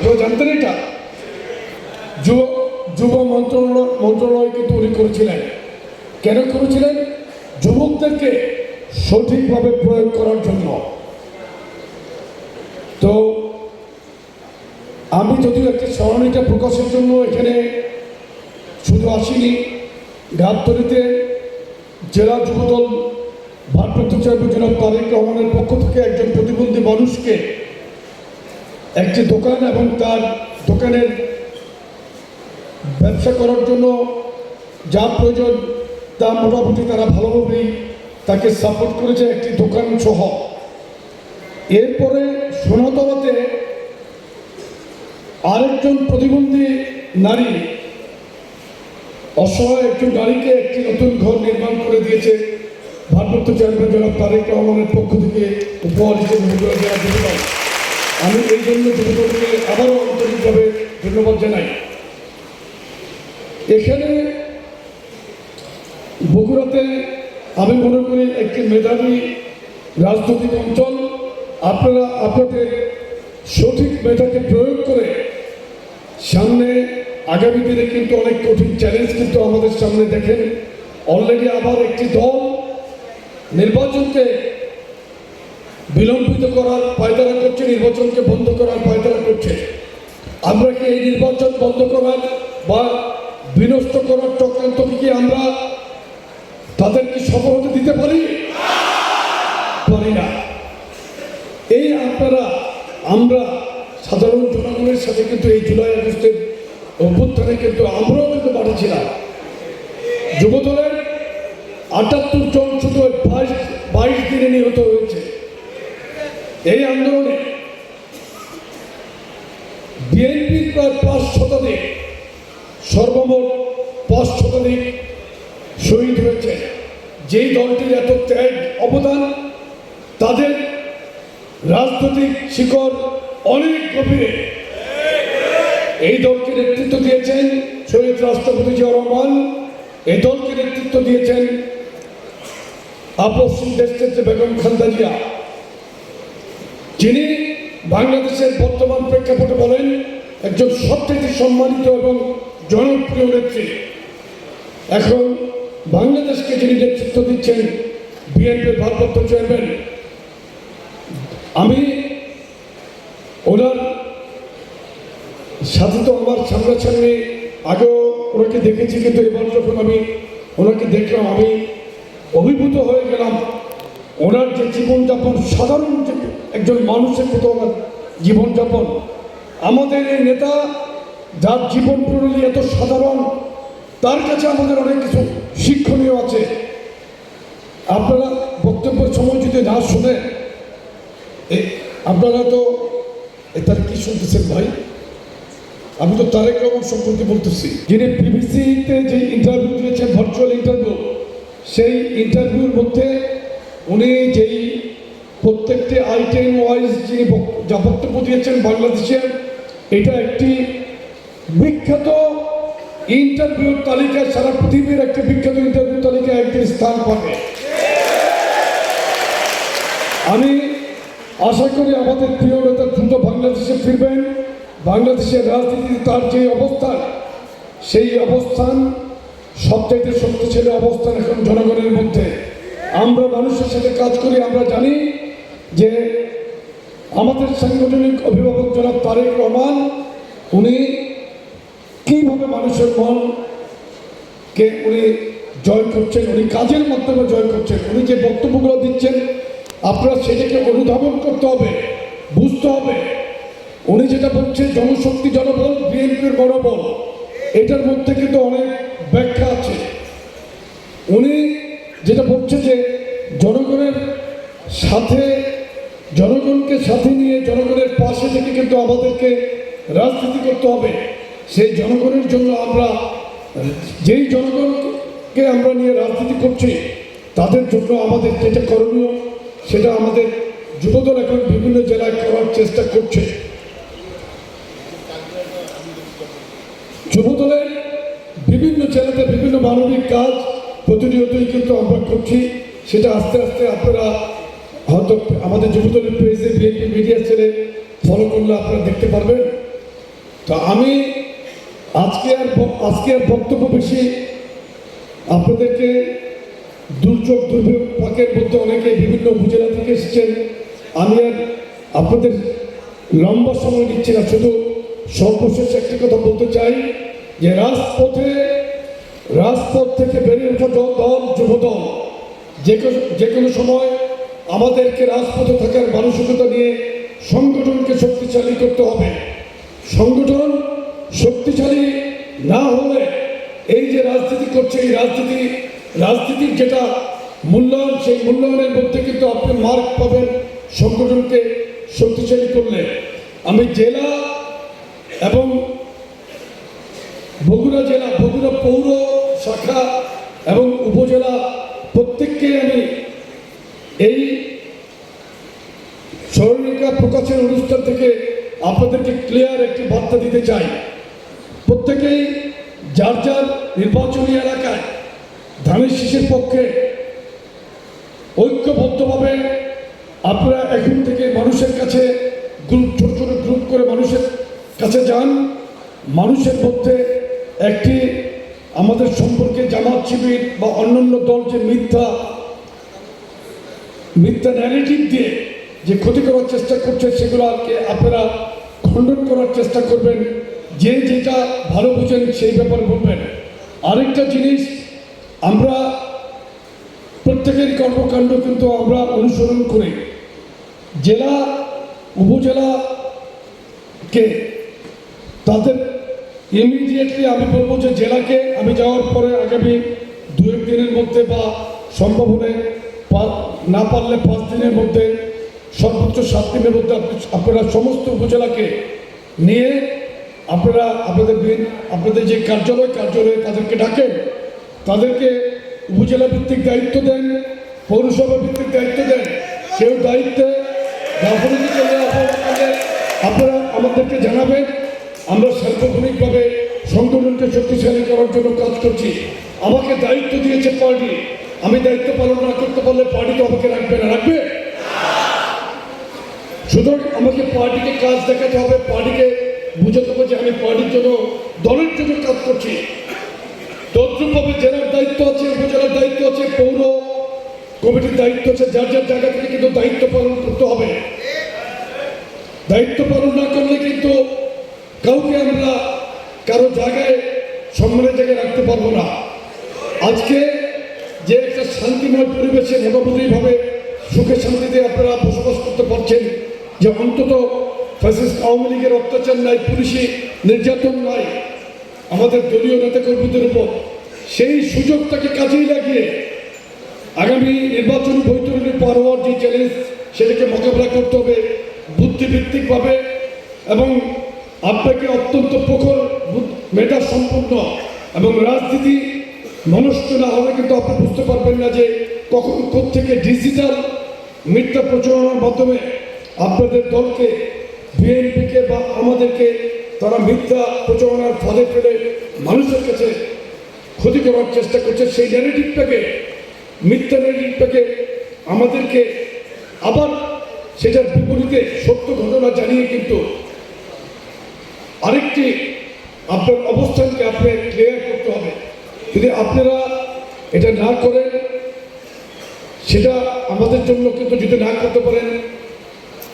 আপনারা জানতেন এটা যুব যুব মন্ত্রণালয় মন্ত্রণালয় কিন্তু উনি করেছিলেন কেন করেছিলেন যুবকদেরকে সঠিকভাবে প্রয়োগ করার জন্য তো আমি যদিও একটি সরণিটা প্রকাশের জন্য এখানে শুধু আসিনি গাবতলিতে জেলা যুবদল ভারপ্রাপ্ত জনাব তারেক রহমানের পক্ষ থেকে একজন প্রতিবন্ধী মানুষকে একটি দোকান এবং তার দোকানের ব্যবসা করার জন্য যা প্রয়োজন, তা মোটামুটি তারা ভালোভাবেই তাকে সাপোর্ট করেছে একটি দোকান সহ। এরপরে সোনাতলাতে আরেকজন প্রতিবন্ধী নারী, অসহায় একজন নারীকে একটি নতুন ঘর নির্মাণ করে দিয়েছে। ভারপ্রাপ্ত চেয়ারম্যান জনাব তারেক রহমানের পক্ষ থেকে উপহার হিসেবে আমি এই জন্য যুবদলকে আবারও আন্তরিকভাবে ধন্যবাদ জানাই। এখানে বগুড়াতে আমি মনে করি একটি মেধাবী রাজনৈতিক অঞ্চল। আপনারা, আপনাদের সঠিক মেধাকে প্রয়োগ করে সামনে আগামী দিনে কিন্তু অনেক কঠিন চ্যালেঞ্জ কিন্তু আমাদের সামনে দেখেন। অলরেডি আবার একটি দল নির্বাচনকে বিলম্বিত করার, পায়তারা করছে, নির্বাচনকে বন্ধ করার পায়তারা করছে। আমরা কি এই নির্বাচন বন্ধ করার বা বিনষ্ট করার চক্রান্তকে কি আমরা তাদেরকে সফল হতে দিতে পারি? পারি না। এই আপনারা, আমরা সাধারণ জনগণের সাথে কিন্তু এই জুলাই আগস্টের অভ্যুত্থানে কিন্তু আমরাও কিন্তু পাঠিয়েছিলাম যুবদলের আটাত্তর জন শুধু বাইশ বাইশ দিনে নিহত হয়েছে। এই আন্দোলনে বিএনপির প্রায় পাঁচ শতাধিক, সর্বমোট পাঁচ শতাধিক শহীদ হয়েছে। যেই দলটির এত ত্যাগ অবদান, তাদের রাজনৈতিক শিকড় অনেক গভীরে। এই দলকে নেতৃত্ব দিয়েছেন শহীদ রাষ্ট্রপতি জিয়া রহমান। এই দলকে নেতৃত্ব দিয়েছেন আপসিং দেশনেত্রী বেগম খালেদা জিয়া। যিনি বাংলাদেশের বর্তমান প্রেক্ষাপটে বলেন, একজন সবথেকে সম্মানিত এবং জনপ্রিয় নেত্রী। এখন বাংলাদেশকে যিনি নেতৃত্ব দিচ্ছেন বিএনপির ভারপ্রাপ্ত চেয়ারম্যান, আমি ওনার সাথে তো আমার সামনাসামনি আগেও ওনাকে দেখেছি, কিন্তু এবার যখন আমি ওনাকে দেখলাম, আমি অভিভূত হয়ে গেলাম। ওনার যে জীবনযাপন, সাধারণ যে একজন মানুষের মতো ওনার জীবনযাপন। আমাদের এই নেতা, যার জীবন প্রণালী এত সাধারণ, তার কাছে আমাদের অনেক কিছু শিক্ষণীয় আছে। আপনারা বক্তব্যের সময় যদি না শুনে আপনারা তো, এ, তার কি শুনতেছেন ভাই? আমি তো তারেক রহমান সম্পর্কে বলতেছি। যিনি বিবিসিতে যে ইন্টারভিউ দিয়েছেন ভার্চুয়াল ইন্টারভিউ সেই ইন্টারভিউর মধ্যে উনি যেই প্রত্যেকটি আইটেম ওয়াইজ যিনি যা বক্তব্য দিয়েছেন বাংলাদেশের, এটা একটি বিখ্যাত ইন্টারভিউ তালিকায়, সারা পৃথিবীর একটি বিখ্যাত ইন্টারভিউ তালিকায় একটি স্থান পাবে। আমি আশা করি আমাদের প্রিয় নেতা দ্রুত বাংলাদেশে ফিরবেন। বাংলাদেশের রাজনীতিতে তার যে অবস্থান, সেই অবস্থান, সবচাইতে শক্তিশালী অবস্থান এখন জনগণের মধ্যে। আমরা মানুষের সাথে কাজ করি, আমরা জানি যে আমাদের সাংগঠনিক অভিভাবক জনাব তারেক রহমান, উনি কীভাবে মানুষের মনকে উনি জয় করছেন, উনি কাজের মাধ্যমে জয় করছেন, উনি যে বক্তব্যগুলো দিচ্ছেন, আপনারা সেটাকে অনুধাবন করতে হবে, বুঝতে হবে। উনি যেটা বলছেন জনশক্তি জনবল, বিএনপির মনোবল এটার মধ্যে কিন্তু অনেক ব্যাখ্যা আছে। উনি যেটা বলছে যে জনগণের সাথে জনগণকে সাথে নিয়ে জনগণের পাশে থেকে কিন্তু আমাদেরকে রাজনীতি করতে হবে। সেই জনগণের জন্য আমরা, যেই জনগণকে আমরা নিয়ে রাজনীতি করছি, তাদের জন্য আমাদের যেটা করণীয়, সেটা আমাদের যুবদল এখন বিভিন্ন জেলায় করার চেষ্টা করছে। যুবদলের বিভিন্ন জেলাতে বিভিন্ন মানবিক কাজ প্রতিনিয়তই কিন্তু আমরা করছি। সেটা আস্তে আস্তে আপনারা হয়তো আমাদের যুবদলের পেজে বিএনপি মিডিয়া ছেড়ে ফলো করলে আপনারা দেখতে পারবেন। তো আমি আজকে আর আজকে আর বক্তব্য বেশি আপনাদেরকে দুর্যোগ দুর্বিপাকের মধ্যে অনেকে বিভিন্ন উপজেলা থেকে এসেছেন। আমি আর আপনাদের লম্বা সময় নিচ্ছি না, শুধু সর্বশেষ একটি কথা বলতে চাই যে রাজপথে, রাজপথ থেকে বেরিয়ে ওঠা দল দল যুবদল যে যে কোনো সময় আমাদেরকে রাজপথে থাকার মানসিকতা নিয়ে সংগঠনকে শক্তিশালী করতে হবে। সংগঠন শক্তিশালী না হলে এই যে রাজনীতি করছে, এই রাজনীতি, রাজনীতির যেটা মূল্যায়ন, সেই মূল্যায়নের মধ্যে কিন্তু আপনি মার্ক পাবেন সংগঠনকে শক্তিশালী করলে। আমি জেলা এবং বগুড়া জেলা, বগুড়া পৌর শাখা এবং উপজেলা প্রত্যেককে আমি এই প্রকাশের অনুষ্ঠান থেকে আপনাদেরকে ক্লিয়ার একটি বার্তা দিতে চাই। প্রত্যেকেই যার যার নির্বাচনী এলাকায় ধানের শীষের পক্ষে ঐক্যবদ্ধভাবে আপনারা এখন থেকে মানুষের কাছে গ্রুপ, ছোট ছোট গ্রুপ করে মানুষের কাছে যান। মানুষের মধ্যে একটি আমাদের সম্পর্কে জামাত শিবির বা অন্যান্য দল যে মিথ্যা মিথ্যা ন্যারেটিভ দিয়ে যে ক্ষতি করার চেষ্টা করছে সেগুলোকে আপনারা খণ্ডন করার চেষ্টা করবেন। যে যেটা ভালো বুঝেন, সেই ব্যাপারে বলবেন। আরেকটা জিনিস, আমরা প্রত্যেকের কর্মকাণ্ড কিন্তু আমরা অনুসরণ করি জেলা, উপজেলাকে তাদের ইমিডিয়েটলি আমি বলব যে জেলাকে আমি যাওয়ার পরে আগামী দু এক দিনের মধ্যে বা সম্ভব হলে না পারলে পাঁচ দিনের মধ্যে সর্বোচ্চ সাত দিনের আপনারা সমস্ত উপজেলাকে নিয়ে আপনারা আপনাদের আপনাদের যে কার্যালয়, কার্যালয়ে তাদেরকে ডাকেন। তাদেরকে উপজেলা ভিত্তিক দায়িত্ব দেন, পৌরসভা ভিত্তিক দায়িত্ব দেন। কেউ দায়িত্বে আপনারা আমাদেরকে জানাবেন। আমরা সার্বক্ষণিকভাবে সংগঠনকে শক্তিশালী করার জন্য কাজ করছি। আমাকে দায়িত্ব দিয়েছে পার্টি। আমি দায়িত্ব পালন না করতে পারলে পার্টি তো আমাকে রাখবে না। রাখবে? সুতরাং আমাকে পার্টিকে কাজ দেখাতে হবে, পার্টিকে বুঝাতে হবে যে আমি পার্টির জন্য, দলের জন্য কাজ করছি। তদ্রুপভাবে জেলার দায়িত্ব আছে, উপজেলার দায়িত্ব আছে, পৌর কমিটির দায়িত্ব আছে, যার যার জায়গা থেকে কিন্তু দায়িত্ব পালন করতে হবে। দায়িত্ব পালন না করলে কিন্তু কাউকে আমরা কারও জায়গায়, সম্মানের জায়গায় রাখতে পারব না। আজকে যে একটা শান্তিময় পরিবেশে মোটামুটিভাবে সুখে শান্তিতে আপনারা বসবাস করতে পারছেন যে অন্তত ফ্যাসিস্ট আওয়ামী লীগের অত্যাচার নাই, পুলিশি নির্যাতন নাই, আমাদের দলীয় নেতাকর্মীদের উপর সেই সুযোগটাকে কাজেই লাগিয়ে আগামী নির্বাচনী বৈতরণী পার যে চ্যালেঞ্জ সেটাকে মোকাবেলা করতে হবে বুদ্ধিভিত্তিকভাবে এবং আপনাকে অত্যন্ত প্রখর মেধা সম্পন্ন এবং রাজনীতি মনস্ক না হলে কিন্তু আপনি বুঝতে পারবেন না যে কখন থেকে ডিজিটাল মিথ্যা প্রচারণার মাধ্যমে আপনাদের দলকে, বিএনপিকে বা আমাদেরকে তারা মিথ্যা প্রচারণার ফলে ফেলে মানুষের কাছে ক্ষতি করার চেষ্টা করছে, সেই ন্যারেটিভটাকে মিথ্যা ন্যারেটিভটাকে আমাদেরকে আবার সেটার বিপরীতে সত্য ঘটনা জানিয়ে কিন্তু আরেকটি আপনার অবস্থানকে আপনি ক্লিয়ার করতে হবে। যদি আপনারা এটা না করেন, সেটা আমাদের জন্য কিন্তু যদি না করতে পারেন